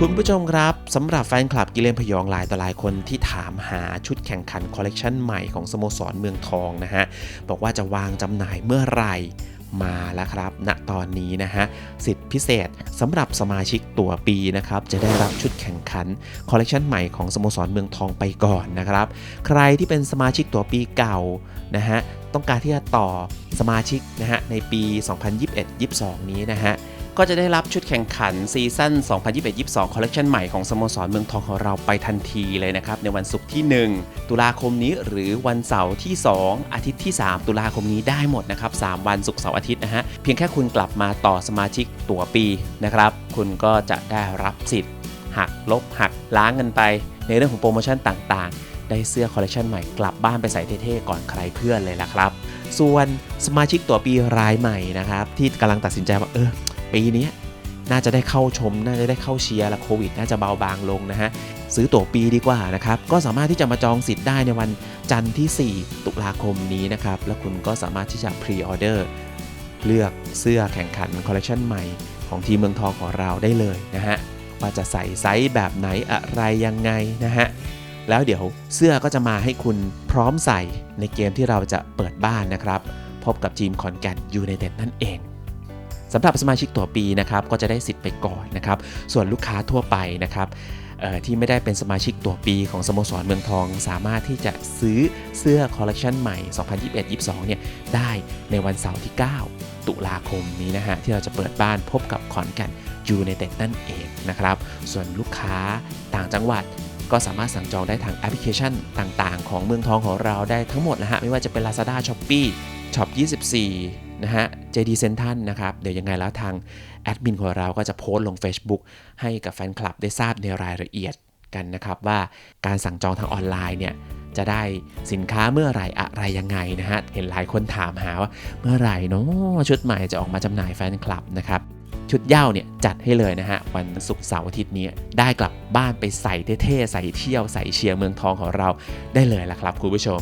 คุณผู้ชมครับสำหรับแฟนคลับกิเลนพยองหลายต่อหลายคนที่ถามหาชุดแข่งขันคอลเลกชันใหม่ของสโมสรเมืองทองนะฮะ บอกว่าจะวางจำหน่ายเมื่อไหร่มาแล้วครับ ณ ตอนนี้นะฮะ สิทธิพิเศษสำหรับสมาชิกตัวปีนะครับ จะได้รับชุดแข่งขันคอลเลกชันใหม่ของสโมสรเมืองทองไปก่อนนะครับ ใครที่เป็นสมาชิกตัวปีเก่านะฮะ ต้องการที่จะต่อสมาชิกนะฮะในปี 2021-22 นี้นะฮะ ก็จะได้รับชุดแข่งขันซีซั่น 2021-22 คอลเลกชันใหม่ของสโมสรเมืองทองของเราไปทันทีเลยนะครับ ในวันศุกร์ที่ 1 ตุลาคมนี้หรือวันเสาร์ที่ 2 อาทิตย์ที่ 3 ตุลาคมนี้ได้หมดนะครับ 3 วันศุกร์เสาร์อาทิตย์นะฮะ เพียงแค่คุณกลับมาต่อสมาชิกตั๋วปีนะครับ คุณก็จะได้รับสิทธิ์ หักลบหักล้างกันไป ในเรื่องของโปรโมชั่นต่างๆได้เสื้อคอลเลกชันใหม่กลับบ้านไปใส่เท่ๆก่อนใครเพื่อนเลยล่ะครับ ส่วนสมาชิกตัวปีรายใหม่นะครับ ที่กำลังตัดสินใจว่าเออ ปีนี้น่าจะได้เข้าชม น่าจะได้เข้าเชียร์และโควิด น่าจะเบาบางลงนะฮะ ซื้อตั๋วปีดีกว่านะครับ ก็สามารถที่จะมาจองสิทธิ์ได้ในวันจันทร์ที่ 4 ตุลาคมนี้นะครับ แล้วคุณก็สามารถที่จะพรีออเดอร์เลือกเสื้อแข่งขันคอลเลคชันใหม่ของทีมเมืองทองของเราได้เลยนะฮะ ว่าจะใส่ไซส์แบบไหนอะไรยังไงนะฮะ แล้วเดี๋ยวเสื้อก็จะมาให้คุณพร้อมใส่ในเกมที่เราจะเปิดบ้านนะครับ พบกับทีมคอนแก่นยูไนเต็ดนั่นเอง สำหรับสมาชิกตัวปีนะครับก็จะได้สิทธิ์ไปก่อนนะครับ ส่วนลูกค้าทั่วไปนะครับที่ไม่ได้เป็นสมาชิกตัวปีของสโมสรเมืองทอง สามารถที่จะซื้อเสื้อคอลเลกชันใหม่ 2021-22 เนี่ยได้ในวันเสาร์ที่ 9 ตุลาคมนี้นะฮะ ที่เราจะเปิดบ้านพบกับขอนแก่นยูไนเต็ดนั่นเองนะครับ ส่วนลูกค้าต่างจังหวัดก็สามารถสั่งจองได้ทางแอปพลิเคชันต่างๆ ของเมืองทองของเราได้ทั้งหมดนะฮะ ไม่ว่าจะเป็น Lazada, Shopee Shop 24 นะฮะ JD Central นะครับ เดี๋ยวยังไงแล้วทางแอดมินของเราก็จะโพสต์ลง Facebook ให้กับแฟนคลับได้ทราบในรายละเอียดกันนะครับ ว่าการสั่งจองทางออนไลน์เนี่ยจะได้สินค้าเมื่อไหร่อะไรยังไงนะฮะ เห็นหลายคนถามหาว่าเมื่อไหร่เนาะชุดใหม่จะออกมาจำหน่ายแฟนคลับนะครับ ชุดเย้าเนี่ยจัดให้เลยนะฮะ วันศุกร์เสาร์อาทิตย์นี้ได้กลับบ้านไปใส่เท่ๆใส่เที่ยวใส่เชียร์เมืองทองของเราได้เลยละครับคุณผู้ชม